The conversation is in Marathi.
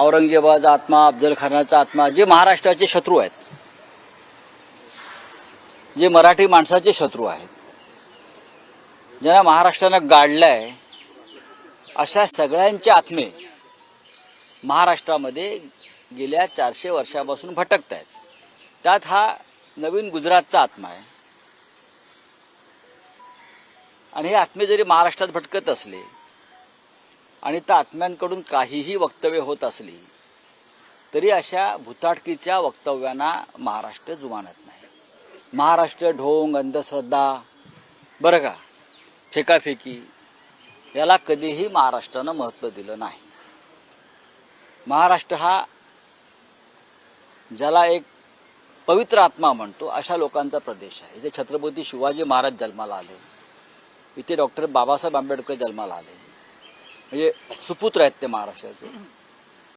औरंगजेबाचा आत्मा अफजल खानाचा आत्मा जे महाराष्ट्राचे शत्रू आहेत. जे मराठी माणसाचे शत्रू आहेत. ज्यांना महाराष्ट्रानं गाडलंय अशा सगळ्यांचे आत्मे महाराष्ट्रामध्ये गेल्या चारशे वर्षापासून भटकत आहेत त्यात हा नवीन गुजरातचा आत्मा आहे. आणि हे आत्मे जरी महाराष्ट्रात भटकत असले आणि त्या आत्म्यांकडून काहीही वक्तव्य होत असली तरी अशा भुताटकीच्या वक्तव्यांना महाराष्ट्र जुमानत नाही. महाराष्ट्र ढोंग अंधश्रद्धा बरं का फेकाफेकी याला कधीही महाराष्ट्रानं महत्त्व दिलं नाही. महाराष्ट्र हा ज्याला एक पवित्र आत्मा म्हणतो अशा लोकांचा प्रदेश आहे. इथे छत्रपती शिवाजी महाराज जन्माला आले. इथे डॉक्टर बाबासाहेब आंबेडकर जन्माला आले. म्हणजे सुपुत्र आहेत ते महाराष्ट्राचे.